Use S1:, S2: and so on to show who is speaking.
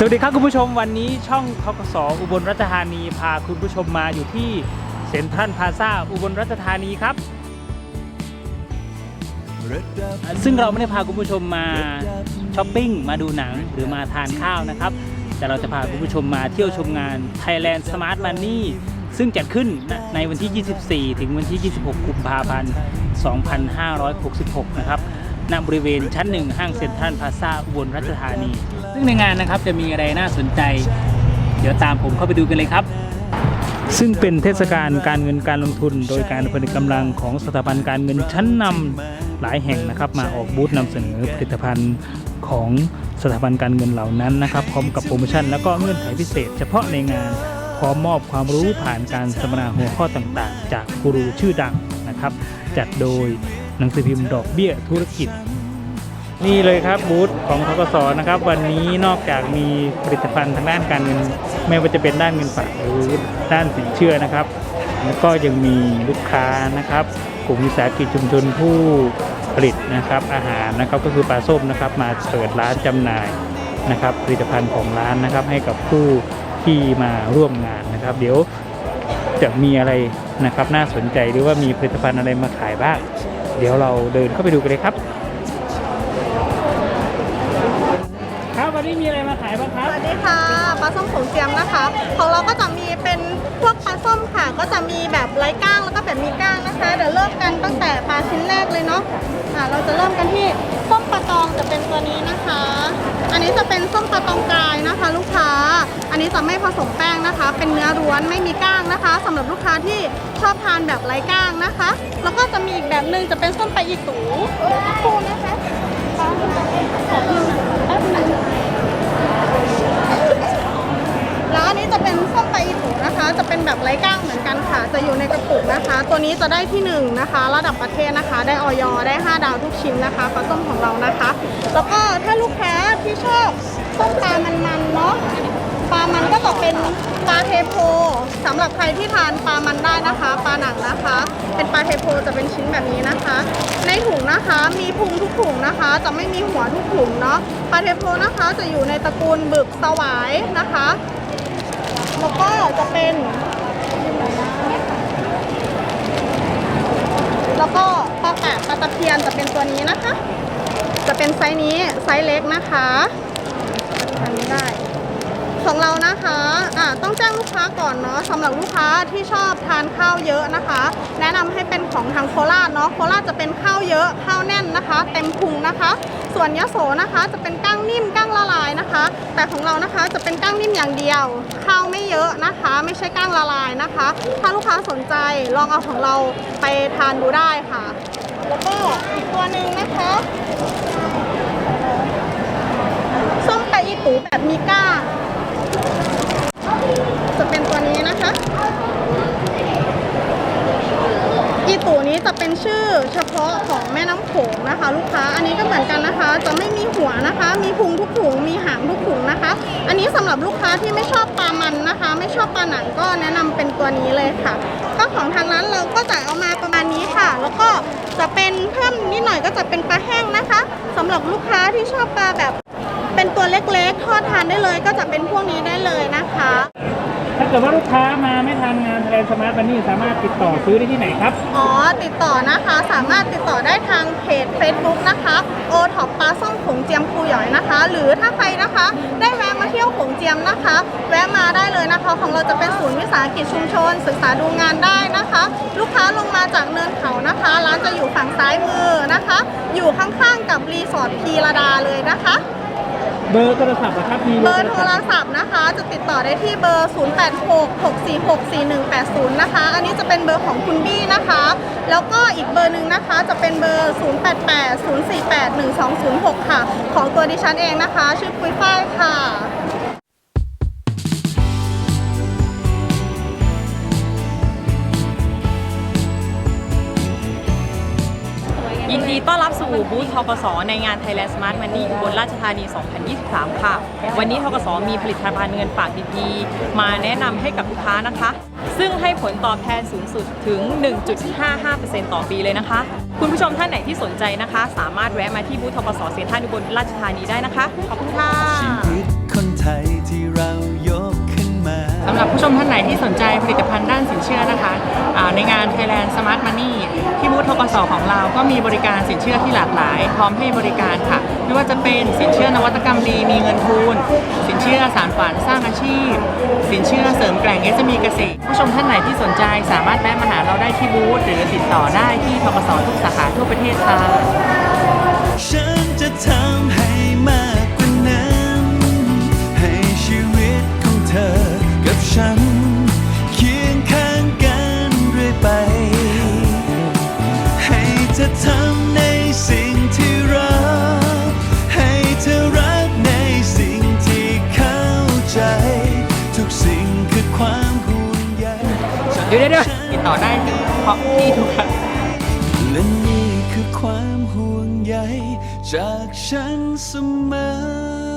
S1: สวัสดีครับคุณผู้ชมวันนี้ช่องทกสอุบลราชธานีพาคุณผู้ชมมาอยู่ที่เซ็นทรัลพาซาอุบลราชธานีครับ ซึ่งเราไม่ได้พาคุณผู้ชมมาช้อปปิ้งมาดูหนังหรือมาทานข้าวนะครับ แต่เราจะพาคุณผู้ชมมาเที่ยวชมงาน Thailand Smart Money ซึ่งจัดขึ้นในวันที่ 24 ถึงวันที่ 26 กุมภาพันธ์ 2566 นะครับ ณบริเวณชั้นหนึ่งห้างเซ็นทรัลพลาซาอุบลราชธานี ซึ่งในงานนะครับจะมีอะไรน่าสนใจ เดี๋ยวตามผมเข้าไปดูกันเลยครับ ซึ่งเป็นเทศกาลการเงินการลงทุน โดยการผลิตกำลังของสถาบันการเงินชั้นนำหลายแห่งนะครับมาออกบูธนำเสนอผลิตภัณฑ์ของสถาบันการเงินเหล่านั้นนะครับพร้อมกับโปรโมชั่นแล้วก็เงื่อนไขพิเศษ เฉพาะในงานพร้อมมอบความรู้ผ่านการสัมมนาหัวข้อต่างๆ จากกูรูชื่อดังนะครับ จัดโดย หนังสือพิมพ์ดอกเบี้ยธุรกิจ นี่เลยครับบูธของทกสนะครับ วันนี้นอกจากมีผลิตภัณฑ์ทางด้านการเงินไม่ว่าจะเป็นด้านเงินฝากหรือด้านสินเชื่อนะครับ แล้วก็ยังมีลูกค้านะครับ กลุ่มวิสาหกิจชุมชนผู้ผลิตนะครับ อาหารนะครับก็คือปลาส้มนะครับ มาเปิดร้านจำหน่ายนะครับ ผลิตภัณฑ์ของร้านนะครับ ให้กับผู้ที่มาร่วมงานนะครับ เดี๋ยวจะมีอะไรนะครับน่าสนใจหรือว่ามีผลิตภัณฑ์อะไรมาขายบ้าง เดี๋ยวเราเดินเข้าไปดูกันเลยครับ นี้มีอะไรมาขายบ้างครับ
S2: สวัสดีค่ะปลาส้มผงเจียมนะคะ ของเราก็จะมีเป็นพวกปลาส้มค่ะ ก็จะมีแบบไร้ก้างแล้วก็แบบมีก้างนะคะ เดี๋ยวเริ่มกันตั้งแต่ปลาชิ้นแรกเลยเนาะอ่าเราจะเริ่มกันที่ส้มปลาตองจะเป็นตัวนี้นะคะ อันนี้จะเป็นส้มปลาตองกรายนะคะ ลูกค้า อันนี้จะไม่ผสมแป้งนะคะ เป็นเนื้อล้วนไม่มีก้างนะคะสำหรับลูกค้าที่ชอบทานแบบไร้ก้างนะคะ แล้วก็จะมีอีกแบบหนึ่งจะเป็นส้มปลาอีตูคู่นะคะขอดูหน่ จะเป็นแบบไร้ก้างเหมือนกันค่ะ จะอยู่ในกระปุกนะคะ ตัวนี้จะได้ที่หนึ่งนะคะ ระดับประเทศนะคะ ได้ออยได้ 5 ดาวทุกชิ้นนะคะปลาส้มของเรานะคะ แล้วก็ถ้าลูกค้าที่ชอบส้มปลามันๆเนาะปลามันก็จะเป็นปลาเทโพสำหรับใครที่ทานปลามันได้นะคะปลาหนังนะคะ เป็นปลาเทโพจะเป็นชิ้นแบบนี้นะคะ ในถุงนะคะมีพุงทุกถุงนะคะ จะไม่มีหัวทุกถุงเนาะปลาเทโพนะคะจะอยู่ในตระกูลบึกสวายนะคะแล้วก็จะเป็น แล้วก็ปลาแปะ ปลาตะเพียนจะเป็นตัวนี้นะคะ จะเป็นไซส์นี้ไซส์เล็กนะคะอันนี้ได้ ของเรานะคะอ่าต้องแจ้งลูกค้าก่อนเนาะสำหรับลูกค้าที่ชอบทานข้าวเยอะนะคะ แนะนำให้เป็นของทางโคราชเนาะโคราชจะเป็นข้าวเยอะข้าวแน่นนะคะ เต็มพุงนะคะ ส่วนยโสนะคะจะเป็นก้างนิ่มก้างละลายนะคะ แต่ของเรานะคะจะเป็นก้างนิ่มอย่างเดียวข้าวไม่เยอะนะคะ ไม่ใช่ก้างละลายนะคะ ถ้าลูกค้าสนใจลองเอาของเราไปทานดูได้ค่ะ แล้วก็อีกตัวหนึ่งนะคะ ส้มปลาอีตูแบบมีก้าง จะเป็นตัวนี้นะคะ อีตู นี้จะเป็นชื่อเฉพาะของแม่น้ำโขงนะคะ ลูกค้าอันนี้ก็เหมือนกันนะคะ จะไม่มีหัวนะคะ มีพุงทุกถุงมีหางทุกถุงนะคะ อันนี้สำหรับลูกค้าที่ไม่ชอบปลามันนะคะ ไม่ชอบปลาหนังก็แนะนำเป็นตัวนี้เลยค่ะก็ของทางร้านเราก็จะเอามาประมาณนี้ค่ะ แล้วก็จะเป็นเพิ่มนิดหน่อยก็จะเป็นปลาแห้งนะคะสำหรับลูกค้าที่ชอบปลาแบบ เป็นตัวเล็กๆทอดทานได้เลย ก็จะเป็นพวกนี้ได้เลยนะคะ
S1: ถ้าเกิดว่าลูกค้ามาไม่ทานงานแทนสมาร์ทบันนี่สามารถติดต่อซื้อได้ที่ไหนครับ
S2: อ๋อ ติดต่อนะคะสามารถติดต่อได้ทางเพจ Facebook นะคะโอท็อปปลาส้มขงเจียมครูหยอยนะคะ หรือถ้าใครนะคะได้แวะมาเที่ยวขงเจียมนะคะ แวะมาได้เลยนะคะ ของเราจะเป็นศูนย์วิสาหกิจชุมชน ศึกษาดูงานได้นะคะ ลูกค้าลงมาจากเนินเขานะคะ ร้านจะอยู่ฝั่งซ้ายมือนะคะ อยู่ข้างๆกับรีสอร์ทพีระดาเลยนะคะ
S1: เบอร์โทรศัพท์นะครับมี
S2: เบอร์โทรศัพท์นะคะ จะติดต่อได้ที่เบอร์ 0866464180 นะคะ อันนี้จะเป็นเบอร์ของคุณบี้นะคะ แล้วก็อีกเบอร์หนึ่งนะคะ จะเป็นเบอร์ 0880481206 ค่ะ ของตัวดิฉันเองนะคะ ชื่อปุ้ยฝ้ายค่ะ
S3: ต้อนรับสู่บูธทกสในงาน Thailand Smart Money อุบลราชธานี 2023 ค่ะ วันนี้ทกสมีผลิตภัณฑ์เงินฝากดีๆ มาแนะนำให้กับลูกค้านะคะ ซึ่งให้ผลตอบแทนสูงสุดถึง 1.55%ต่อปีเลยนะคะ คุณผู้ชมท่านไหนที่สนใจนะคะ สามารถแวะมาที่บูธทกสเซ็นทรัลอุบลราชธานีได้นะคะ ขอบคุณค่ะ
S4: ชีวิตคนไทย
S3: สำหรับผู้ชมท่านไหนที่สนใจผลิตภัณฑ์ด้านสินเชื่อนะคะอ่าในงาน Thailand Smart Money ที่บูธทกสของเราก็มีบริการสินเชื่อที่หลากหลาย พร้อมให้บริการค่ะ ไม่ว่าจะเป็นสินเชื่อนวัตกรรมดีมีเงินทุน สินเชื่อสารฝันสร้างอาชีพ สินเชื่อเสริมแกร่ง SME เกษตร ผู้ชมท่านไหนที่สนใจสามารถแวะมาหาเราได้ที่บูธหรือติดต่อได้ที่ทกสทุกสาขาทั่วประเทศค่ะ
S4: ฉันจะทำ เดี๋
S3: ยวเดี๋ยวติดต่อได้ที่เพราะที่ทุกคน
S4: และนี่คือความห่วงใยจากฉันเสมอ